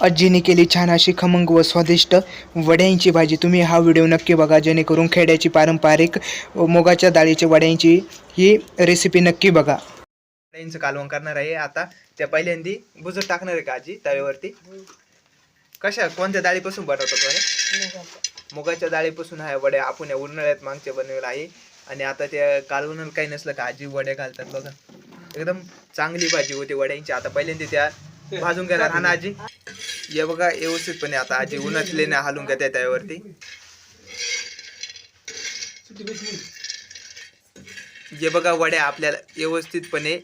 आजीने केली छान अशी खमंग व स्वादिष्ट वड्यांची भाजी. तुम्ही हा व्हिडिओ नक्की बघा जेणेकरून खेड्याची पारंपरिक मुगाच्या डाळीची वड्यांची ही रेसिपी नक्की बघा. वड्यांचं कालवण करणार आहे. आता त्या पहिल्यांदी बुजत टाकणार आहे का आजी तव्यावरती? कशा कोणत्या डाळीपासून बनवतो मुगाच्या डाळीपासून आहे वड्या आपण या उन्हाळ्यात मागच्या बनवलं आहे. आणि आता त्या कालवणाला काही नसलं का आजी वड्या घालतात बघा. एकदम चांगली भाजी होती वड्यांची. आता पहिल्यांदा त्या भाजून घेणार हा ना आजी. हे बघा व्यवस्थितपणे आता आजी उन्हातले ना हालून घेते त्यावरती. जे बघा वड्या आपल्याला व्यवस्थितपणे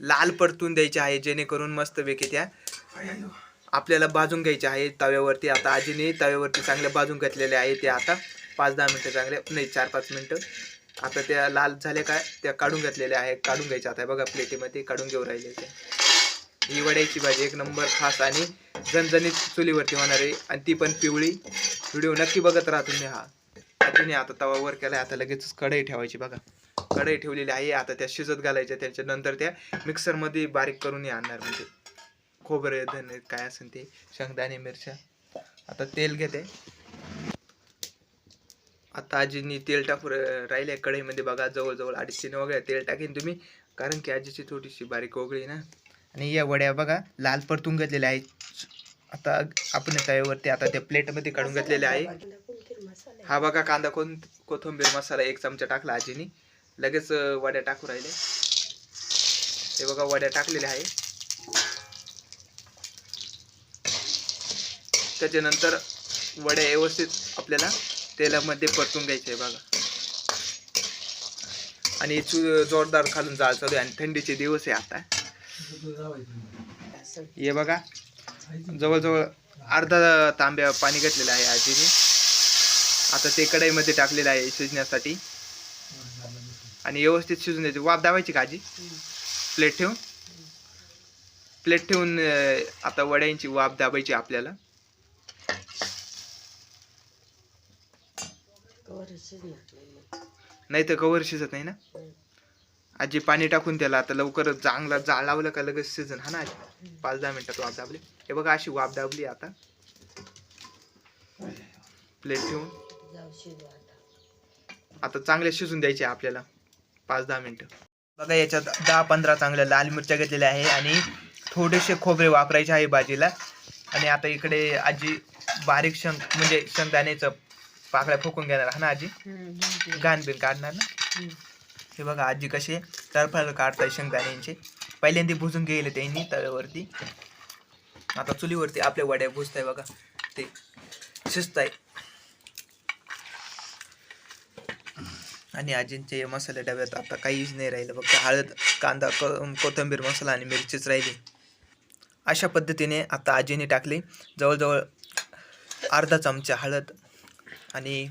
लाल परतून द्यायच्या आहे जेणेकरून मस्तपैकी त्या आपल्याला भाजून घ्यायच्या आहे तव्यावरती. आता आजीने तव्यावरती चांगल्या भाजून घेतलेल्या आहे ते आता. पाच दहा मिनटं चांगले नाही चार पाच मिनटं. आता त्या लाल झाल्या काय त्या काढून घेतलेल्या आहे काढून घ्यायच्या आता. बघा प्लेटीमध्ये काढून घेऊ राहिले त्या ही वड्याची भाजी एक नंबर खास आणि जणजणीत चुलीवरती होणार आहे. आणि ती पण पिवळी. व्हिडिओ नक्की बघत राहा तुम्ही हा. आजीने आता तवा वर केला आता लगेच कढई ठेवायची बघा. कढई ठेवलेली आहे. आता त्या शिजत घालायच्या. त्याच्यानंतर त्या मिक्सरमध्ये बारीक करून आणणार म्हणजे. खोबरे धने काय असेल ते. शेंगदाणे मिरच्या. आता तेल घेते. आता आजीनी तेल टाकू राहिले कढईमध्ये. बघा जवळजवळ अडीचशे वगैरे तेल टाकेन तुम्ही. कारण की आजीची थोडीशी बारीक ओगळी ना. आणि या वड्या बघा लाल परतून घेतलेल्या आहेत. आता आपण तव्यावरती आता त्या प्लेटमध्ये काढून घेतलेल्या आहे. हा बघा कांदा कोण कोथिंबीर मसाला एक चमचा टाकला आजीनी. लगेच वड्या टाकू राहिले. हे बघा वड्या टाकलेल्या आहे. त्याच्यानंतर वड्या व्यवस्थित आपल्याला तेलामध्ये परतून घ्यायचे बघा. आणि चु जोरदार खालून जाळ चालू आहे आणि थंडीचे दिवस आहे आता. हे बघा. जवळजवळ अर्धा तांब्या पाणी घेतलेलं आहे आजीने. आता ते कढईमध्ये टाकलेलं आहे शिजण्यासाठी. आणि व्यवस्थित शिजून द्यायची. वाफ दाबायची का आजी? प्लेट ठेवून? प्लेट ठेवून आता वड्यांची वाफ दाबायची आपल्याला. नाही. तर कवर शिजत नाही ना? आजी पाणी टाकून त्याला आता लवकर चांगला जाळ लावलं का लगेच शिजन हा ना आजी? पाच दहा मिनिटात वाफ दाबली. हे बघा अशी वाफ दाबली आता. प्लेट ठेवून. आता चांगले शिजून द्यायचे आपल्याला. पाच दहा मिनिटं. बघा याच्यात दहा पंधरा चांगल्या लाल मिरच्या घेतलेल्या आहे आणि थोडेसे खोबरे वापरायचे आहे भाजीला. आणि आता इकडे आजी बारीक शंक म्हणजे शेंगदाण्याचं पाकळ्या फुकून घेणार. हा ना आजी? घाण बिन काढणार ना? हे बघा आजी कसे तरफळ काढताय शेंगदाण्यांचे. पहिल्यांदा भुजून गेले त्यांनी तव्यावरती. आता चुलीवरती आपल्या वड्या भुजताय बघा ते शिजताय. आणि आजींचे मसाले डब्यात आता काहीच नाही राहिलं. फक्त हळद कांदा क- कोथिंबीर मसाला आणि मिरचीच राहिली. अशा पद्धतीने आता आजीने टाकले जवळजवळ अर्धा चमचा हळद आणि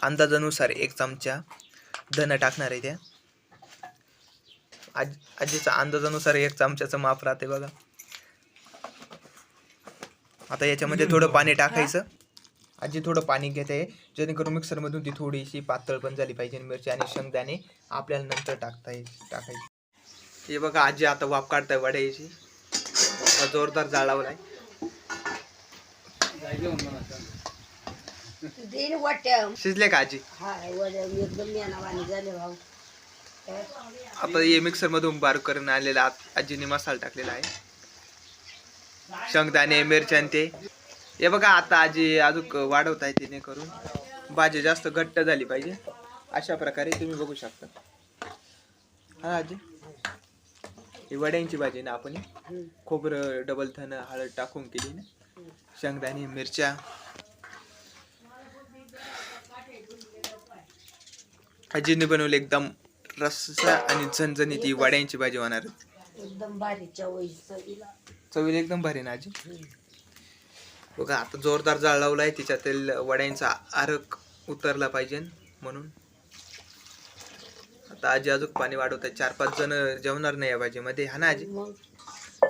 अंदाजानुसार एक चमचा धन टाकणार आहे त्या आज आजीचा अंदाजानुसार एक चमच्याचं माप राहते बघा. आता याच्यामध्ये थोडं पाणी टाकायचं. आजी थोडं पाणी घेत आहे जेणेकरून मिक्सरमधून ती थोडीशी पातळ पण झाली पाहिजे मिरची आणि शेंगदाणे आपल्याला नंतर टाकता येईल टाकायची. हे बघा आजी आता वाफ काढताय वड्याची. जोरदार जाळ वाट्या शिजले का आजी? वड्या एकदम मेनावानी झाले भाऊ. आता हे मिक्सर मधून बारीक करून आलेला आत- आजीने मसाला टाकलेला आहे. शेंगदाणे मिरच्या ते. हे बघा आता आजी अजून वाढवत आहे तिने करून. भाजी जास्त घट्ट झाली पाहिजे. अशा प्रकारे तुम्ही बघू शकता. हा आजी. ही वड्यांची भाजी ना आपण. खोबरं डबल थन हळद टाकून केली ना. शेंगदाणे मिरच्या. आजीने बनवली एकदम रस्सा आणि झणझणीत ही वड्यांची भाजी होणार एकदम वयचं चवीला. एकदम भारी ना आजी? बघा आता जोरदार जाळ लावलाय तिच्यातील वड्यांचा आरक उतरला पाहिजे म्हणून. आता आजी अजून पाणी वाढवत आहे चार पाच जण जेवणार नाही या भाजीमध्ये हा ना आजी? मग?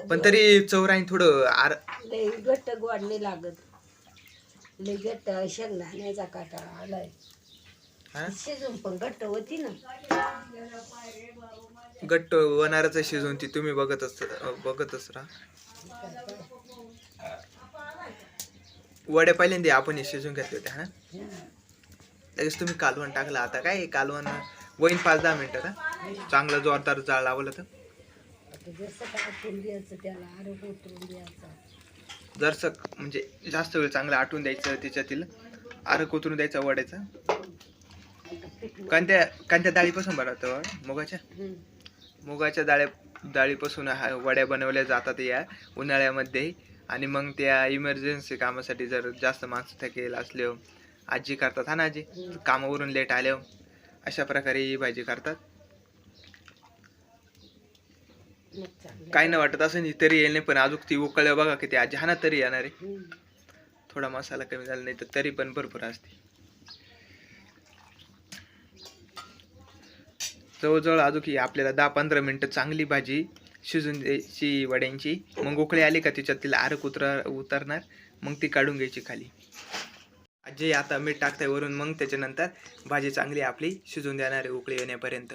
पण तरी चौराईन थोडं आर लय घट्ट गोड नाही लागत. लय घट्ट शेंगदाण्याचा काटा आलाय? शिजून पण घट्ट होती ना. घट्ट होणारच आहे शिजून ती तुम्ही बघतच बघतच राहा. वड्या पहिल्यांदा आपण हे शिजून घेतले होते हा. लगेच तुम्ही कालवण टाकलं. आता काय कालवण वहीन पाच दहा मिनिटं ना चांगलं जोरदार जाळ लावलं तर. जरसं म्हणजे जास्त वेळ चांगलं आटून द्यायचं त्याच्यातील आरक उतरून द्यायचा वड्याचा. कोणत्या कोणत्या डाळीपासून बनवतो? मुगाच्या. मुगाच्या डाळ्या डाळीपासून हा वड्या बनवल्या जातात या उन्हाळ्यामध्ये आणि मग त्या इमर्जन्सी कामासाठी जर जास्त माणसं थकेल असले आजी करतात हा ना आजी कामावरून लेट आले अशा प्रकारे ही भाजी करतात. काय नाही वाटत असं नाही तरी येईल नाही पण अजून ती उकळल्या बघा किती आजी हा ना तरी येणार आहे. थोडा मसाला कमी झाला नाही तर तरी पण भरपूर असते जवळजवळ अजून की आपल्याला दहा पंधरा मिनटं चांगली भाजी शिजून द्यायची वड्यांची. मग उकळी आली का तिच्यात तिला आरक उतरा उतरणार. मग ती काढून घ्यायची खाली. जे आता मीठ टाकतंय वरून. मग त्याच्यानंतर भाजी चांगली आपली शिजून देणार आहे उकळी येण्यापर्यंत.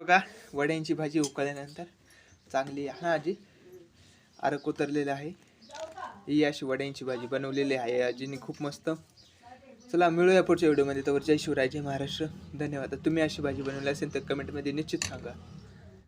बघा वड्यांची भाजी उकळल्यानंतर चांगली हा आजी आरक उतरलेलं आहे. ही अशी वड्यांची भाजी बनवलेली आहे. आजीने खूप मस्त चला मिळूया पुढच्या व्हिडिओमध्ये. तर जय शिवराय जय महाराष्ट्र. धन्यवाद. तुम्ही अशी भाजी बनवली असेल तर कमेंटमध्ये निश्चित सांगा.